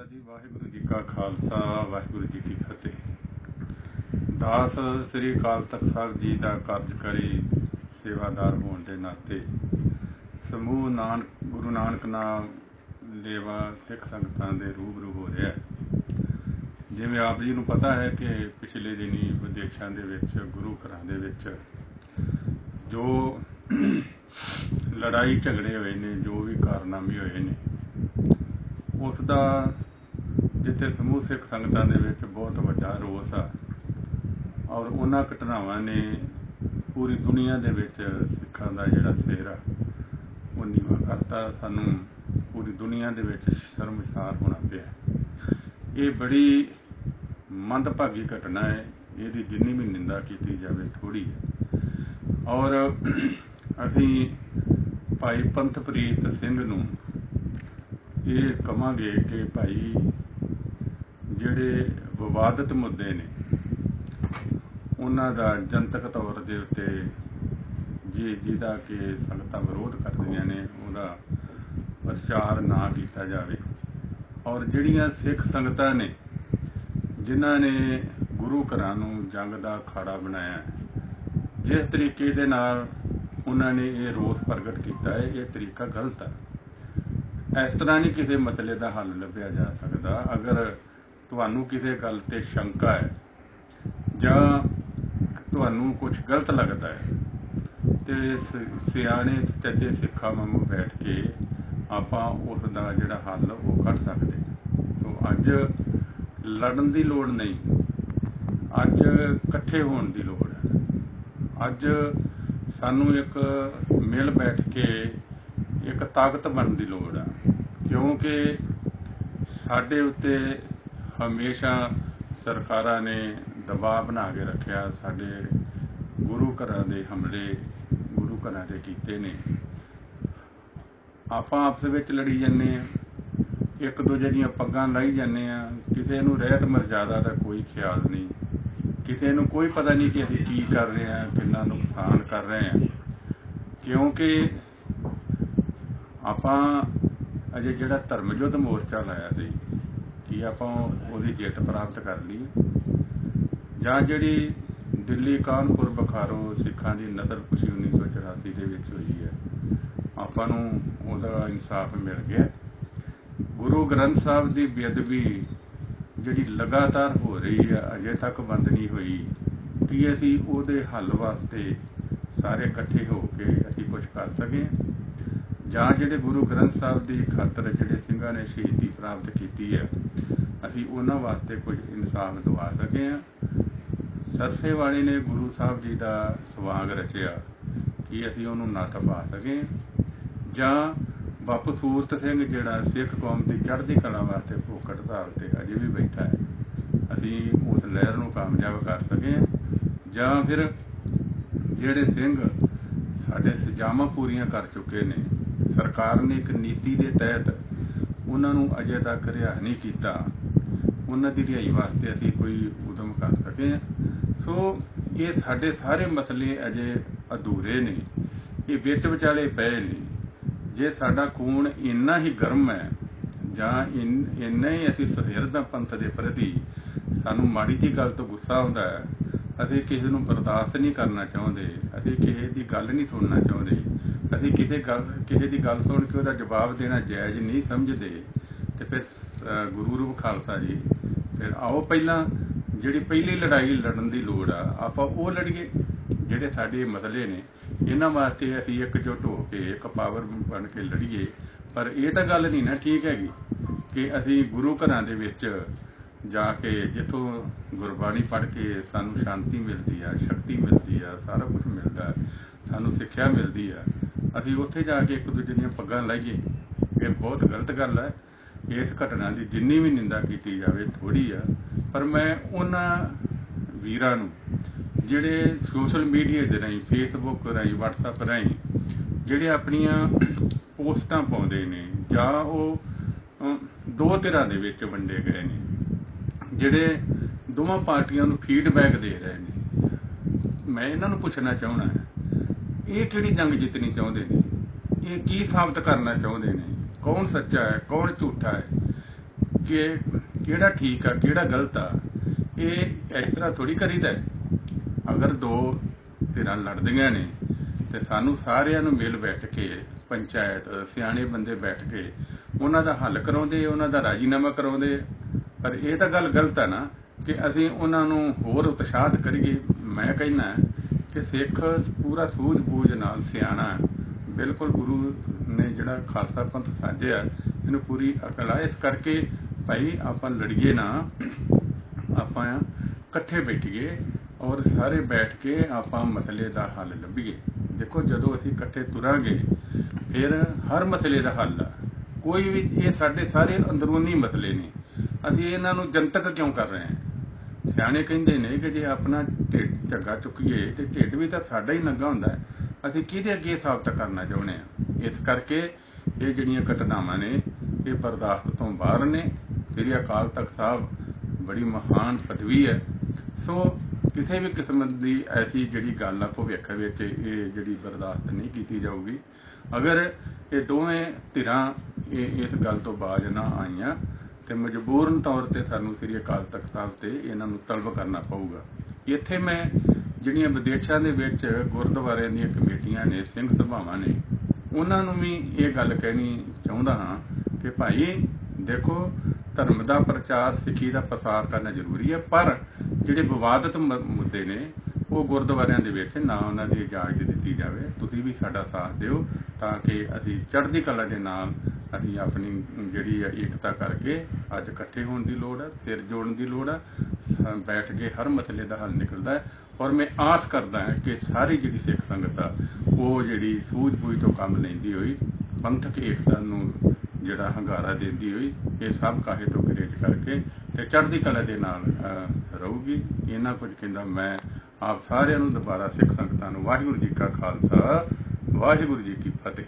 ਖਾਲਸਾ ਜੀ, ਵਾਹਿਗੁਰੂ ਜੀ ਕਾ ਖਾਲਸਾ, ਵਾਹਿਗੁਰੂ ਜੀ ਕੀ ਫਤਿਹ। ਦਾਸ ਸ੍ਰੀ ਅਕਾਲ ਤਖਤ ਸਾਹਿਬ ਜੀ ਦਾ ਕਾਰਜਕਾਰੀ ਸੇਵਾਦਾਰ ਹੋਣ ਦੇ ਨਾਤੇ ਸਮੂਹ ਨਾਨਕ, ਗੁਰੂ ਨਾਨਕ ਨਾਮ ਲੇਵਾ ਸਿੱਖ ਸੰਗਤਾਂ ਦੇ ਰੂਬਰੂ ਹੋ ਰਿਹਾ ਜਿਵੇਂ ਆਪ ਜੀ ਨੂੰ ਪਤਾ ਹੈ ਕਿ ਪਿਛਲੇ ਦਿਨੀ ਵਿਦੇਸ਼ਾਂ ਦੇ ਵਿੱਚ, ਗੁਰੂ ਘਰਾਂ ਦੇ ਵਿੱਚ ਜੋ ਲੜਾਈ ਝਗੜੇ ਹੋਏ ਨੇ, ਜੋ ਵੀ ਕਾਰਨਾਮੇ ਹੋਏ ਨੇ ਉਸ ਦਾ ਜਿੱਥੇ ਸਮੂਹ ਸਿੱਖ ਸੰਗਤਾਂ ਦੇ ਵਿੱਚ ਬਹੁਤ ਵੱਡਾ ਰੋਸ ਆ ਔਰ ਉਹਨਾਂ ਘਟਨਾਵਾਂ ਨੇ ਪੂਰੀ ਦੁਨੀਆ ਦੇ ਵਿੱਚ ਸਿੱਖਾਂ ਦਾ ਜਿਹੜਾ ਸਿਰ ਆ, ਉਹ ਨੀਵਾ ਕਰਤਾ। ਸਾਨੂੰ ਪੂਰੀ ਦੁਨੀਆ ਦੇ ਵਿੱਚ ਸ਼ਰਮਸਾਰ ਹੋਣਾ ਪਿਆ। ਇਹ ਬੜੀ ਮੰਦਭਾਗੀ ਘਟਨਾ ਹੈ। ਇਹਦੀ ਜਿੰਨੀ ਵੀ ਨਿੰਦਾ ਕੀਤੀ ਜਾਵੇ ਥੋੜੀ ਹੈ। ਔਰ ਅਸੀਂ ਭਾਈ ਪੰਥਪ੍ਰੀਤ ਸਿੰਘ ਨੂੰ ਇਹ ਕਵਾਂਗੇ ਕਿ ਭਾਈ ਜਿਹੜੇ ਵਿਵਾਦਤ ਮੁੱਦੇ ਨੇ, ਉਹਨਾਂ ਦਾ ਜਨਤਕ ਤੌਰ ਦੇ ਉੱਤੇ ਜੀ ਜਿਹਦਾ ਕਿ ਸੰਗਤਾਂ ਵਿਰੋਧ ਕਰਦੀਆਂ ਨੇ, ਉਹਦਾ ਪ੍ਰਚਾਰ ਨਾ ਕੀਤਾ ਜਾਵੇ। ਔਰ ਜਿਹੜੀਆਂ ਸਿੱਖ ਸੰਗਤਾਂ ਨੇ, ਜਿਨ੍ਹਾਂ ਨੇ ਗੁਰੂ ਘਰਾਂ ਨੂੰ ਜੰਗ ਦਾ ਅਖਾੜਾ ਬਣਾਇਆ, ਜਿਸ ਤਰੀਕੇ ਦੇ ਨਾਲ ਉਹਨਾਂ ਨੇ ਇਹ ਰੋਸ ਪ੍ਰਗਟ ਕੀਤਾ ਹੈ ਇਹ ਤਰੀਕਾ ਗਲਤ ਹੈ ਇਸ ਤਰ੍ਹਾਂ ਨਹੀਂ ਕਿਸੇ ਮਸਲੇ ਦਾ ਹੱਲ ਲੱਭਿਆ ਜਾ ਸਕਦਾ। ਅਗਰ ਤੁਹਾਨੂੰ ਕਿਸੇ ਗੱਲ ਤੇ ਸ਼ੰਕਾ ਹੈ ਜਾਂ ਤੁਹਾਨੂੰ ਕੁਝ ਗਲਤ ਲੱਗਦਾ ਹੈ, ਤੇ ਸਿਆਣੇ ਸੱਚੇ ਸਿੱਖਾਂ ਵਾਂਗੂ ਬੈਠ ਕੇ ਆਪਾਂ ਉਸ ਦਾ ਜਿਹੜਾ ਹੱਲ ਉਹ ਕੱਢ ਸਕਦੇ ਸੋ ਅੱਜ ਲੜਨ ਦੀ ਲੋੜ ਨਹੀਂ, ਅੱਜ ਇਕੱਠੇ ਹੋਣ ਦੀ ਲੋੜ ਹੈ। ਅੱਜ ਸਾਨੂੰ ਇੱਕ ਮਿਲ ਬੈਠ ਕੇ ਇੱਕ ਤਾਕਤ ਬਣਨ ਦੀ ਲੋੜ ਆ ਕਿਉਂਕਿ ਸਾਡੇ ਉੱਤੇ ਹਮੇਸ਼ਾ ਸਰਕਾਰਾਂ ਨੇ ਦਬਾਅ ਬਣਾ ਕੇ ਰੱਖਿਆ। ਸਾਡੇ ਗੁਰੂ ਘਰਾਂ ਦੇ ਹਮਲੇ ਗੁਰੂ ਘਰਾਂ ਦੇ ਕੀਤੇ ਨੇ। ਆਪਾਂ ਆਪਸ ਵਿੱਚ ਲੜੀ ਜਾਂਦੇ ਆ ਇੱਕ ਦੂਜੇ ਦੀਆਂ ਪੱਗਾਂ ਲਾਈ ਜਾਂਦੇ ਆ ਕਿਸੇ ਨੂੰ ਰਹਿਤ ਮਰਜ਼ਾਦਾ ਦਾ ਕੋਈ ਖਿਆਲ ਨਹੀਂ। ਕਿਸੇ ਨੂੰ ਕੋਈ ਪਤਾ ਨਹੀਂ ਕਿ ਅਸੀਂ ਕੀ ਕਰ ਰਹੇ ਆ ਕਿੰਨਾ ਨੁਕਸਾਨ ਕਰ ਰਹੇ ਆ ਕਿਉਂਕਿ ਆਪਾਂ ਅਜੇ ਜਿਹੜਾ ਧਰਮ ਯੁੱਧ ਮੋਰਚਾ ਲਾਇਆ ਸੀ ਕਿ ਆਪਾਂ ਉਹਦੀ ਜਿੱਤ ਪ੍ਰਾਪਤ ਕਰ ਲਈ ਜਾਂ ਜਿਹੜੀ ਦਿੱਲੀ ਕਾਨਪੁਰ ਬਖਾਰੋ ਸਿੱਖਾਂ ਦੀ ਨਦਰ ਖੁਸ਼ੀ 1984 ਦੇ ਵਿੱਚ ਹੋਈ ਹੈ, ਆਪਾਂ ਨੂੰ ਉਹਦਾ ਇਨਸਾਫ ਮਿਲ ਗਿਆ। ਗੁਰੂ ਗ੍ਰੰਥ ਸਾਹਿਬ ਦੀ ਬੇਅਦਬੀ ਜਿਹੜੀ ਲਗਾਤਾਰ ਹੋ ਰਹੀ ਹੈ, ਅਜੇ ਤੱਕ ਬੰਦ ਨਹੀਂ ਹੋਈ, ਕਿ ਅਸੀਂ ਉਹਦੇ ਹੱਲ ਵਾਸਤੇ ਸਾਰੇ ਇਕੱਠੇ ਹੋ ਕੇ ਅਸੀਂ ਕੁਝ ਕਰ ਸਕੇ ਜਾਂ ਜਿਹੜੇ ਗੁਰੂ ਗ੍ਰੰਥ ਸਾਹਿਬ ਦੀ ਖਾਤਰ ਜਿਹੜੇ ਸਿੰਘਾਂ ਨੇ ਸ਼ਹੀਦੀ ਪ੍ਰਾਪਤ ਕੀਤੀ ਹੈ, ਅਸੀਂ ਉਹਨਾਂ ਵਾਸਤੇ ਕੁਝ ਇਨਸਾਫ ਦਵਾ ਸਕੇ ਹਾਂ। ਸਰਸੇ ਵਾਲੇ ਨੇ ਗੁਰੂ ਸਾਹਿਬ ਜੀ ਦਾ ਸਵਾਗ ਰਚਿਆ ਕਿ ਅਸੀਂ ਉਹਨੂੰ ਨੱਥ ਪਾ ਸਕੇ। ਜਾਂ ਬਾਪੂ ਸੂਰਤ ਸਿੰਘ ਜਿਹੜਾ ਸਿੱਖ ਕੌਮ ਦੀ ਚੜ੍ਹਦੀ ਕਲਾ ਵਾਸਤੇ ਭੁੱਖ ਹੜਤਾਲ ਤੇ ਅਜੇ ਵੀ ਬੈਠਾ ਹੈ, ਅਸੀਂ ਉਸ ਲਹਿਰ ਨੂੰ ਕਾਮਯਾਬ ਕਰ ਸਕੇ ਜਾਂ ਫਿਰ ਜਿਹੜੇ ਸਿੰਘ ਸਾਡੇ ਸਜਾਵਾਂ ਪੂਰੀਆਂ ਕਰ ਚੁੱਕੇ ਨੇ ਸਰਕਾਰ ਨੇ ਇੱਕ ਨੀਤੀ ਦੇ ਤਹਿਤ ਉਹਨਾਂ ਨੂੰ ਅਜੇ ਤੱਕ ਰਿਹਾ ਨਹੀਂ ਕੀਤਾ। ਉਹਨਾਂ ਦੀ ਰਿਹਾਈ ਵਾਸਤੇ ਅਸੀਂ ਕੋਈ ਉਦਮ ਕਰ ਸਕੇ ਸੋ ਇਹ ਸਾਡੇ ਸਾਰੇ ਮਸਲੇ ਅਜੇ ਅਧੂਰੇ ਨੇ। ਇਹ ਵਿੱਚ ਵਿਚਾਲੇ ਪਏ ਨੇ। ਜੇ ਸਾਡਾ ਖੂਨ ਇੰਨਾ ਹੀ ਗਰਮ ਹੈ ਜਾਂ ਇੰਨਾ ਹੀ ਅਸੀਂ ਸੁਹਿਰਦ ਪੰਥ ਦੇ ਪ੍ਰਤੀ ਸਾਨੂੰ ਮਾੜੀ ਜੀ ਗੱਲ ਤੋਂ ਗੁੱਸਾ ਆਉਂਦਾ ਹੈ, ਅਸੀਂ ਕਿਸੇ ਨੂੰ ਬਰਦਾਸ਼ਤ ਨਹੀਂ ਕਰਨਾ ਚਾਹੁੰਦੇ, ਅਸੀਂ ਕਿਸੇ ਦੀ ਗੱਲ ਨਹੀਂ ਸੁਣਨਾ ਚਾਹੁੰਦੇ ਅਸੀਂ ਕਿਸੇ ਗੱਲ ਕਿਸੇ ਦੀ ਗੱਲ ਸੁਣ ਕੇ ਉਹਦਾ ਜਵਾਬ ਦੇਣਾ ਜਾਇਜ਼ ਨਹੀਂ ਸਮਝਦੇ। ਤੇ ਫਿਰ ਅ, ਗੁਰੂ ਰੂਪ ਖਾਲਸਾ ਜੀ ਫਿਰ ਆਓ ਪਹਿਲਾਂ ਜਿਹੜੀ ਪਹਿਲੀ ਲੜਾਈ ਲੜਨ ਦੀ ਲੋੜ ਆ ਆਪਾਂ ਉਹ ਲੜੀਏ ਜਿਹੜੇ ਸਾਡੇ ਮਸਲੇ ਨੇ। ਇਹਨਾਂ ਵਾਸਤੇ ਅਸੀਂ ਇਕਜੁੱਟ ਹੋ ਕੇ ਇੱਕ ਪਾਵਰ ਬਣ ਕੇ ਲੜੀਏ। ਪਰ ਇਹ ਤਾਂ ਗੱਲ ਨਹੀਂ ਨਾ ਠੀਕ ਹੈਗੀ ਕਿ ਅਸੀਂ ਗੁਰੂ ਘਰਾਂ ਦੇ ਵਿੱਚ ਜਾ ਕੇ ਜਿੱਥੋਂ ਗੁਰਬਾਣੀ ਪੜ੍ਹ ਕੇ ਸਾਨੂੰ ਸ਼ਾਂਤੀ ਮਿਲਦੀ ਆ ਸ਼ਕਤੀ ਮਿਲਦੀ ਆ ਸਾਰਾ ਕੁਝ ਮਿਲਦਾ ਸਾਨੂੰ ਸਿੱਖਿਆ ਮਿਲਦੀ ਆ। ਅਸੀਂ ਉੱਥੇ ਜਾ ਕੇ ਇੱਕ ਦੂਜੇ ਦੀਆਂ ਪੱਗਾਂ ਲਾਈਏ। ਇਹ ਬਹੁਤ ਗਲਤ ਗੱਲ ਹੈ। ਇਸ ਘਟਨਾ ਦੀ ਜਿੰਨੀ ਵੀ ਨਿੰਦਾ ਕੀਤੀ ਜਾਵੇ ਥੋੜੀ ਆ। ਪਰ ਮੈਂ ਉਹਨਾਂ ਵੀਰਾਂ ਨੂੰ, ਜਿਹੜੇ ਸੋਸ਼ਲ ਮੀਡੀਆ ਦੇ ਰਾਹੀਂ ਫੇਸਬੁੱਕ ਰਾਹੀਂ, WhatsApp ਰਾਹੀਂ, ਜਿਹੜੇ ਆਪਣੀਆਂ ਪੋਸਟਾਂ ਪਾਉਂਦੇ ਨੇ, ਜਾਂ ਉਹ ਦੋ ਧਿਰਾਂ ਦੇ ਵਿੱਚ ਵੰਡੇ ਗਏ ਨੇ, ਜਿਹੜੇ ਦੋਵਾਂ ਪਾਰਟੀਆਂ ਨੂੰ ਫੀਡਬੈਕ ਦੇ ਰਹੇ ਨੇ। ਮੈਂ ਇਹਨਾਂ ਨੂੰ ਪੁੱਛਣਾ ਚਾਹੁੰਦਾ ਇਹ ਕਿਹੜੀ ਜੰਗ ਜਿੱਤਣੀ ਚਾਹੁੰਦੇ ਨੇ? ਇਹ ਕੀ ਸਾਬਤ ਕਰਨਾ ਚਾਹੁੰਦੇ ਨੇ? ਕੌਣ ਸੱਚਾ ਹੈ? ਕੌਣ ਝੂਠਾ ਹੈ? ਕਿ ਕਿਹੜਾ ਠੀਕ ਆ, ਕਿਹੜਾ ਗਲਤ ਆ? ਇਹ ਇਸ ਤਰ੍ਹਾਂ ਥੋੜੀ ਕਰੀਦਾ ਅਗਰ ਦੋ ਧਿਰਾਂ ਲੜਦੀਆਂ ਨੇ ਤੇ ਸਾਨੂੰ ਸਾਰਿਆਂ ਨੂੰ ਮਿਲ ਬੈਠ ਕੇ ਪੰਚਾਇਤ, ਸਿਆਣੇ ਬੰਦੇ ਬੈਠ ਕੇ ਉਹਨਾਂ ਦਾ ਹੱਲ ਕਰਾਉਂਦੇ, ਉਹਨਾਂ ਦਾ ਰਾਜੀਨਾਮਾ ਕਰਾਉਂਦੇ, ਪਰ ਇਹ ਤਾਂ ਗੱਲ ਗਲਤ ਆ ਨਾ ਕਿ ਅਸੀਂ ਉਹਨਾਂ ਨੂੰ ਹੋਰ ਉਤਸ਼ਾਹਤ ਕਰੀਏ। ਮੈਂ ਕਹਿੰਦਾ ਕਿ ਸਿੱਖ ਪੂਰਾ ਸੂਝ-ਬੂਝ ਨਾਲ ਸਿਆਣਾ ਬਿਲਕੁਲ ਗੁਰੂ ਨੇ ਜਿਹੜਾ ਖਾਲਸਾ ਪੰਥ ਸਾਜਿਆ, ਇਹਨੂੰ ਪੂਰੀ ਅਕਲ ਆ। ਇਸ ਕਰਕੇ ਭਾਈ ਆਪਾਂ ਲੜੀਏ ਨਾ, ਆਪਾਂ ਇਕੱਠੇ ਬੈਠੀਏ ਔਰ ਸਾਰੇ ਬੈਠ ਕੇ ਆਪਾਂ ਮਸਲੇ ਦਾ ਹੱਲ ਲੱਭੀਏ। ਦੇਖੋ ਜਦੋਂ ਅਸੀਂ ਇਕੱਠੇ ਤੁਰਾਂਗੇ, ਫਿਰ ਹਰ ਮਸਲੇ ਦਾ ਹੱਲ ਆ। ਕੋਈ ਵੀ, ਇਹ ਸਾਡੇ ਸਾਰੇ ਅੰਦਰੂਨੀ ਮਸਲੇ ਨੇ। ਅਸੀਂ ਇਹਨਾਂ ਨੂੰ ਜਨਤਕ ਕਿਉਂ ਕਰ ਰਹੇ ਹਾਂ? ਸਿਆਣੇ ਕਹਿੰਦੇ ਨੇ ਕਿ ਜੇ ਆਪਣਾ ਢਿੱਡ ਝੱਗਾ ਚੁੱਕੀਏ ਤੇ ਢਿੱਡ ਵੀ ਤਾਂ ਸਾਡਾ ਹੀ ਨੰਗਾ ਹੁੰਦਾ ਅਸੀਂ ਕਿਹਦੇ ਅੱਗੇ ਸਾਬਤ ਕਰਨਾ ਚਾਹੁੰਦੇ ਆ ਇਸ ਕਰਕੇ ਇਹ ਜਿਹੜੀਆਂ ਘਟਨਾਵਾਂ ਨੇ, ਇਹ ਬਰਦਾਸ਼ਤ ਤੋਂ ਬਾਹਰ ਨੇ। ਸ੍ਰੀ ਅਕਾਲ ਤਖਤ ਸਾਹਿਬ ਬੜੀ ਮਹਾਨ ਪਦਵੀ ਹੈ। ਸੋ ਕਿਸੇ ਵੀ ਕਿਸਮ ਦੀ ਐਸੀ ਜਿਹੜੀ ਗੱਲ ਆ ਭਵਿੱਖ ਵਿੱਚ ਇਹ ਜਿਹੜੀ ਬਰਦਾਸ਼ਤ ਨਹੀਂ ਕੀਤੀ ਜਾਊਗੀ। ਅਗਰ ਇਹ ਦੋਵੇਂ ਧਿਰਾਂ ਇਹ ਇਸ ਗੱਲ ਤੋਂ ਬਾਜ ਨਾ ਆਈਆਂ ਤੇ ਮਜਬੂਰਨ ਤੌਰ ਤੇ ਸਾਨੂੰ ਸ੍ਰੀ ਅਕਾਲ ਤਖਤ ਸਾਹਿਬ ਤੇ ਇਹਨਾਂ ਨੂੰ ਤਲਬ ਕਰਨਾ ਪਊਗਾ। ਇੱਥੇ ਮੈਂ ਜਿਹੜੀਆਂ ਵਿਦੇਸ਼ਾਂ ਦੇ ਵਿੱਚ ਗੁਰਦੁਆਰਿਆਂ ਦੀਆਂ ਕਮੇਟੀਆਂ ਨੇ, ਸਿੰਘ ਸਭਾਵਾਂ ਨੇ, ਉਹਨਾਂ ਨੂੰ ਵੀ ਇਹ ਗੱਲ ਕਹਿਣੀ ਚਾਹੁੰਦਾ ਹਾਂ ਕਿ ਭਾਈ, ਦੇਖੋ, ਧਰਮ ਦਾ ਪ੍ਰਚਾਰ, ਸਿੱਖੀ ਦਾ ਪ੍ਰਸਾਰ ਕਰਨਾ ਜ਼ਰੂਰੀ ਹੈ, ਪਰ ਜਿਹੜੇ ਵਿਵਾਦਤ ਮ- ਮੁੱਦੇ ਨੇ, ਉਹ ਗੁਰਦੁਆਰਿਆਂ ਦੇ ਵਿੱਚ ਨਾ ਉਹਨਾਂ ਦੀ ਇਜਾਜ਼ਤ ਦਿੱਤੀ ਜਾਵੇ। ਤੁਸੀਂ ਵੀ ਸਾਡਾ ਸਾਥ ਦਿਓ ਤਾਂ ਕਿ ਅਸੀਂ ਚੜ੍ਹਦੀ ਕਲਾ ਦੇ ਨਾਲ ਅਸੀਂ ਆਪਣੀ ਜਿਹੜੀ ਹੈ ਏਕਤਾ ਕਰਕੇ ਅੱਜ ਇਕੱਠੇ ਹੋਣ ਦੀ ਲੋੜ ਹੈ ਸਿਰ ਜੋੜਨ ਦੀ ਲੋੜ ਹੈ ਸ- ਬੈਠ ਕੇ ਹਰ ਮਸਲੇ ਦਾ ਹੱਲ ਨਿਕਲਦਾ ਹੈ ਔਰ ਮੈਂ ਆਸ ਕਰਦਾ ਹਾਂ ਕਿ ਸਾਰੀ ਜਿਹੜੀ ਸਿੱਖ ਸੰਗਤ ਆ, ਉਹ ਜਿਹੜੀ ਸੂਝ-ਬੂਝ ਤੋਂ ਕੰਮ ਲੈਂਦੀ ਹੋਈ, ਪੰਥਕ ਏਕਤਾ ਨੂੰ ਜਿਹੜਾ ਹੰਗਾਰਾ ਦਿੰਦੀ ਹੋਈ, ਇਹ ਸਭ ਕਾਹੇ ਤੋਂ ਗਰੇਜ ਕਰਕੇ ਤੇ ਚੜ੍ਹਦੀ ਕਲਾ ਦੇ ਨਾਲ ਰਹੂਗੀ। ਇਹਨਾਂ ਕੁਝ ਕਹਿੰਦਾ ਮੈਂ ਆਪ ਸਾਰਿਆਂ ਨੂੰ ਦੁਬਾਰਾ ਸਿੱਖ ਸੰਗਤਾਂ ਨੂੰ ਵਾਹਿਗੁਰੂ ਜੀ ਕਾ ਖਾਲਸਾ, ਵਾਹਿਗੁਰੂ ਜੀ ਕੀ ਫਤਿਹ।